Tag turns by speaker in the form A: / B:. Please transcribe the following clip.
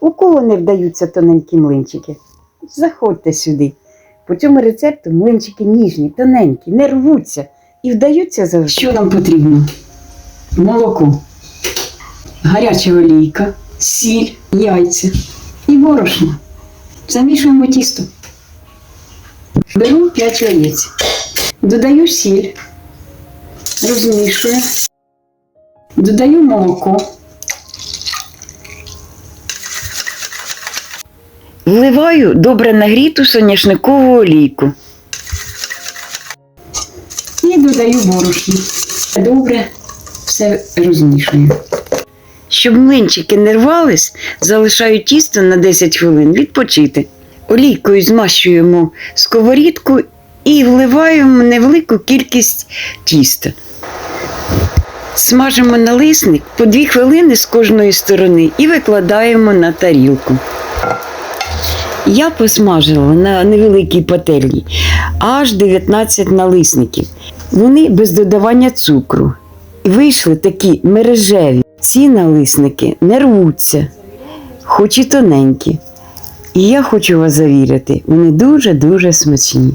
A: У кого не вдаються тоненькі млинчики? Заходьте сюди. По цьому рецепту млинчики ніжні, тоненькі, не рвуться і вдаються завжди. Що нам потрібно? Молоко, гаряча олійка, сіль, яйця і борошно. Замішуємо тісто. Беру 5 яєць. Додаю сіль, розмішую, додаю молоко. Вливаю добре нагріту соняшникову олійку. І додаю борошно. Добре все розмішую. Щоб млинчики не рвались, залишаю тісто на 10 хвилин відпочити. Олійкою змащуємо сковорідку і вливаємо невелику кількість тіста. Смажимо налисник по 2 хвилини з кожної сторони і викладаємо на тарілку. Я посмажила на невеликій пательні аж 19 налисників. Вони без додавання цукру. Вийшли такі мережеві. Ці налисники не рвуться, хоч і тоненькі. І я хочу вас завірити, вони дуже-дуже смачні.